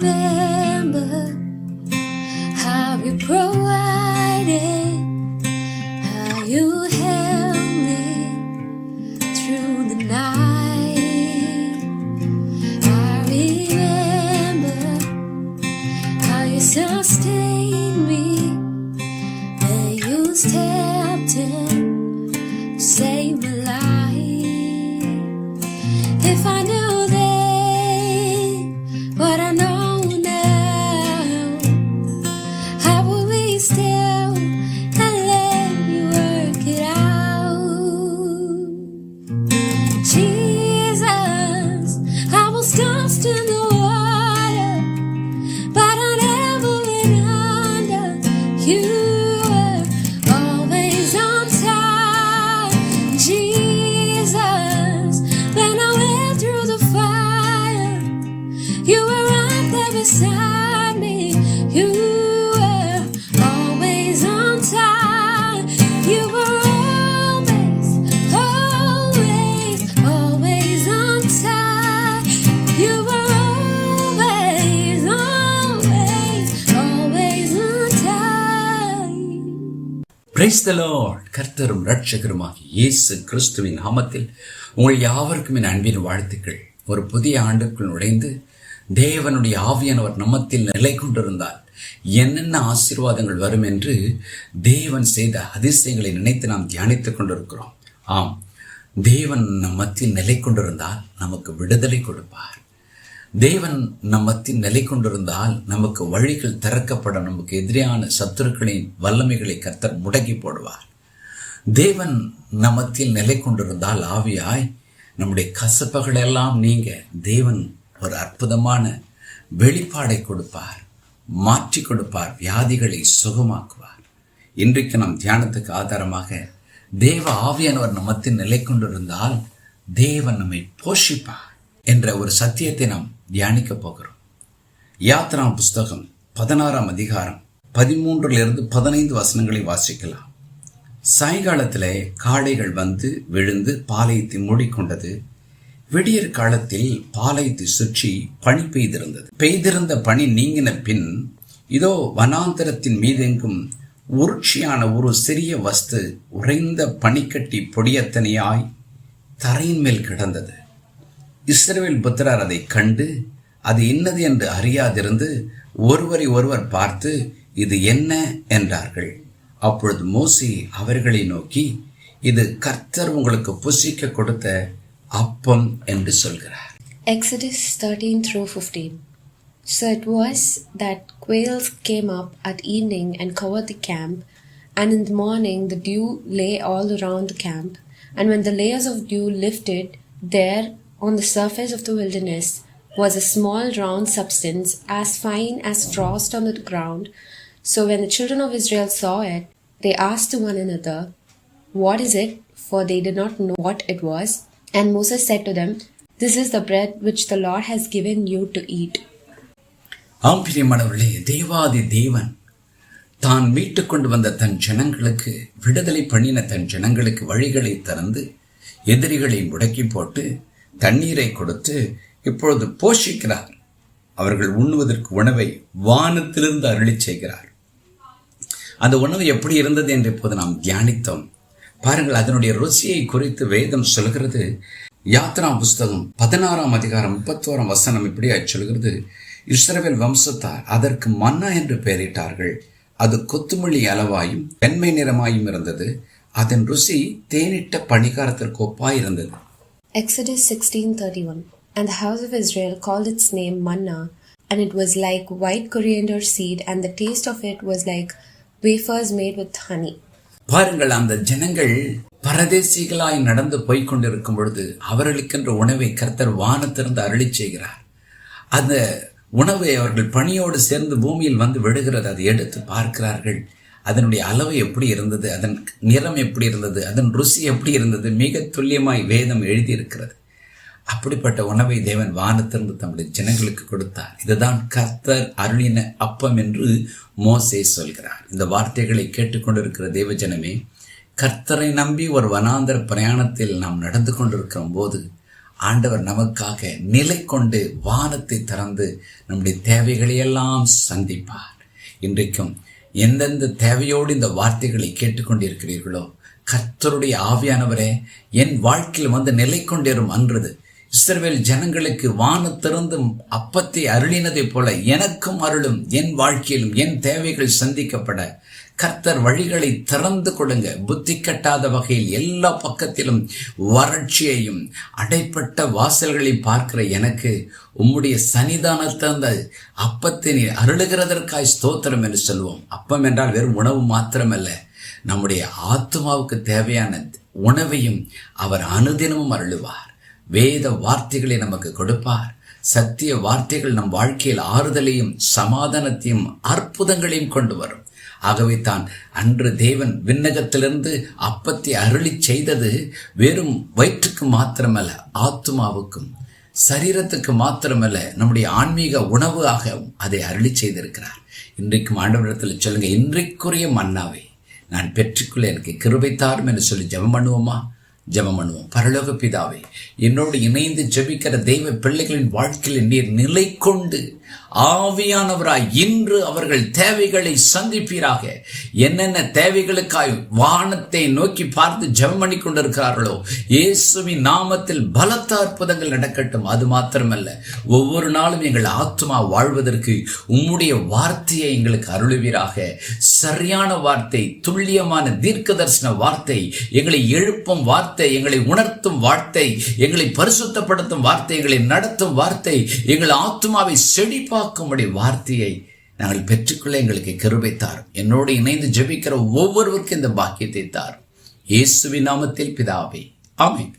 remember how you provided. Beside me. You were always on time. You were always, always, always on time. You were always, always, always on time. Praise the lord கர்த்தரும் ரட்சகருமாகி இயேசு கிறிஸ்துவின் நாமத்தில் உங்கள் யாவருக்கும் என் அன்பின் வாழ்த்துக்கள் ஒரு புதிய ஆண்டுக்குள் நுழைந்து தேவனுடைய ஆவியானவர் நம்மத்தில் நிலை கொண்டிருந்தால் என்னென்ன ஆசீர்வாதங்கள் வரும் என்று தேவன் செய்த அதிசயங்களை நினைத்து நாம் தியானித்துக் கொண்டிருக்கிறோம். ஆம் தேவன் நம் மத்தியில் நிலை கொண்டிருந்தால் நமக்கு விடுதலை கொடுப்பார். தேவன் நம் மத்தியில் நிலை கொண்டிருந்தால் நமக்கு வழிகள் திறக்கப்பட நமக்கு எதிரான சத்துருக்களின் வல்லமைகளை கர்த்தர் முடக்கி போடுவார். தேவன் நமத்தில் நிலை கொண்டிருந்தால் ஆவியாய் நம்முடைய கசப்புகள் எல்லாம் நீங்க தேவன் ஒரு அற்புதமான வெளிப்பாடை கொடுப்பார் மாற்றி கொடுப்பார் வியாதிகளை சுகமாக்குவார். இன்றைக்கு நம் தியானத்துக்கு ஆதாரமாக தேவ ஆவியானவர் நம் நிலை கொண்டிருந்தால் தேவன் நம்மை போஷிப்பார் என்ற ஒரு சத்தியத்தை நாம் தியானிக்க போகிறோம். யாத்ரா புஸ்தகம் பதினாறாம் அதிகாரம் பதிமூன்றிலிருந்து பதினைந்து வசனங்களை வாசிக்கலாம். சாயங்காலத்தில் காளைகள் வந்து விழுந்து பாளையத்தை மூடிக்கொண்டது விடியற் காலத்தில் பாலை சுற்றி பனி பெய்திருந்தது. பெய்திருந்த பனி நீங்கின பின் இதோ வனாந்தரத்தின் மீதெங்கும் உருட்சியான ஒரு சிறிய வஸ்து உறைந்த பனிக்கட்டி பொடியத்தனையாய் தரையின் மேல் கிடந்தது. இஸ்ரேல் புத்திரார் அதை கண்டு அது இன்னது என்று அறியாதிருந்து ஒருவரை ஒருவர் பார்த்து இது என்ன? என்றார்கள். அப்பொழுது மோசி அவர்களை நோக்கி இது கர்த்தர் உங்களுக்கு புசிக்க கொடுத்த அப்பம் என்று சொல்கிறார் Exodus 13 through 15. So it was that quails came up at evening and covered the camp, and in the morning the dew lay all around the camp. And when the layers of dew lifted, there on the surface of the wilderness was a small round substance as fine as frost on the ground. So when the children of Israel saw it, they asked to one another, What is it? For they did not know what it was. And Moses said to them, This is the bread which the Lord has given you to eat. ஆம் பிரியமானவர்களே தேவாதி தேவன் தான் மீட்டு கொண்டு வந்த தன் ஜனங்களுக்கு விடுதலை பண்ணின தன் ஜனங்களுக்கு வழிகளை திறந்து எதிரிகளை முடக்கி போட்டு தண்ணீரை கொடுத்து இப்பொழுது போஷிக்கிறார். அவர்கள் உண்ணுவதற்கு உணவை வானத்திலிருந்து அருளி செய்கிறார். அந்த உணவு எப்படி இருந்தது என்று இப்போது நாம் தியானித்தோம். பாருங்கள் அதனுடைய ருசியை குறித்து வேதம் சொல்கிறது. யாத்ரா புஸ்தகம் பதினாறாம் அதிகாரம் முப்பத்தோராம் வசனம் இப்படியா சொல்கிறது. இஸ்ரவேல் வம்சத்தார் அதற்கு மன்னா என்று பெயரிட்டார்கள். அது கொத்துமல்லி அளவாயும் வெண்மை நிறமாயும் இருந்தது. அதன் ருசி தேனிட்ட பணிகாரத்திற்கு ஒப்பாய் இருந்தது. Exodus 16:31 And the house of Israel called its name manna and it was like white coriander seed and the taste of it was like wafers made with honey. பாருங்கள் அந்த ஜனங்கள் பரதேசிகளாய் நடந்து போய்க் கொண்டிருக்கும் பொழுது அவர்களுக்கென்ற உணவை கர்த்தர் வானத்திறந்து அருளி செய்கிறார். அந்த உணவை அவர்கள் பணியோடு சேர்ந்து பூமியில் வந்து விடுகிறது அதை எடுத்து பார்க்கிறார்கள். அதனுடைய அளவு எப்படி இருந்தது அதன் நிறம் எப்படி இருந்தது அதன் ருசி எப்படி இருந்தது மிக துல்லியமாய் வேதம் எழுதியிருக்கிறது. அப்படிப்பட்ட உணவை தேவன் வானத்திலிருந்து தம்முடைய ஜனங்களுக்கு கொடுத்தார். இதுதான் கர்த்தர் அருளின அப்பம் என்று மோசே சொல்கிறார். இந்த வார்த்தைகளை கேட்டுக்கொண்டிருக்கிற தேவ ஜனமே கர்த்தரை நம்பி ஒரு வனாந்தர பிரயாணத்தில் நாம் நடந்து கொண்டிருக்கிற போது ஆண்டவர் நமக்காக நிலை கொண்டு வானத்தை திறந்து நம்முடைய தேவைகளை எல்லாம் சந்திப்பார். இன்றைக்கும் எந்தெந்த தேவையோடு இந்த வார்த்தைகளை கேட்டுக்கொண்டிருக்கிறீர்களோ கர்த்தருடைய ஆவியானவரே என் வாழ்க்கையில் வந்து நிலை கொண்டிரும் அன்றது இஸ்ரவேல் ஜனங்களுக்கு வான திறந்தும் அப்பத்தை அருளினதைப் போல எனக்கும் அருளும். என் வாழ்க்கையிலும் என் தேவைகள் சந்திக்கப்பட. கர்த்தர் வழிகளை திறந்து கொடுங்க. புத்தி கட்டாத வகையில் எல்லா பக்கத்திலும் வறட்சியையும் அடைப்பட்ட வாசல்களை பார்க்கிற எனக்கு உம்முடைய சன்னிதானத்தை அந்த அப்பத்தை நீ அருளுகிறதற்காய் ஸ்தோத்திரம் என்று சொல்வோம். அப்பம் என்றால் வெறும் உணவு மாத்திரமல்ல. நம்முடைய ஆத்மாவுக்கு தேவையான உணவையும் அவர் அனுதினமும் அருளுவார். வேத வார்த்தைகளை நமக்கு கொடுப்பார். சத்திய வார்த்தைகள் நம் வாழ்க்கையில் ஆறுதலையும் சமாதானத்தையும் அற்புதங்களையும் கொண்டு வரும். ஆகவே தான் அன்று தேவன் விண்ணகத்திலிருந்து அப்பத்தை அருளி செய்தது வெறும் வயிற்றுக்கு மாத்திரமல்ல ஆத்மாவுக்கும் சரீரத்துக்கு மாத்திரமல்ல நம்முடைய ஆன்மீக உணவாக அதை அருளி செய்திருக்கிறார். இன்றைக்கும் ஆண்டவரிடத்தில் சொல்லுங்க இன்றைக்குரிய மன்னாவை நான் பெற்றுக்கொள்ள எனக்கு கிருபை தாரும் என்று சொல்லி ஜெபம் பண்ணுவோமா? ஜெபம் பண்ணுவோம். பரலோக பிதாவே என்னோடு இணைந்து ஜெபிக்கிற தெய்வ பிள்ளைகளின் வாழ்க்கையில் நீர் நிலை கொண்டு ஆவியானவராய் இன்று அவர்கள் தேவைகளை சந்திப்பீராக. என்னென்ன தேவைகளுக்காய் வானத்தை நோக்கி பார்த்து ஜெபம் பண்ணி கொண்டிருக்கிறார்களோ இயேசுவின் நாமத்தில் பலத்த அற்புதங்கள் நடக்கட்டும். அது மாத்திரமல்ல ஒவ்வொரு நாளும் எங்கள் ஆத்மா வாழ்வதற்கு உம்முடைய வார்த்தையை எங்களுக்கு அருளுவீராக. சரியான வார்த்தை துல்லியமான தீர்க்க தரிசன வார்த்தை எங்களை எழுப்பும் வார்த்தை எங்களை உணர்த்தும் வார்த்தை எங்களை பரிசுத்தப்படுத்தும் வார்த்தை எங்களை நடத்தும் வார்த்தை எங்கள் ஆத்மாவை செடி செழிப்பாக்கும்படி வார்த்தையை நாங்கள் பெற்றுக்கொள்ள எங்களுக்கு கிருபை தாரும். என்னோடு இணைந்து ஜெபிக்கிற ஒவ்வொருவருக்கும் இந்த பாக்கியத்தை தாரும். இயேசுவின் நாமத்தில் பிதாவே. ஆமை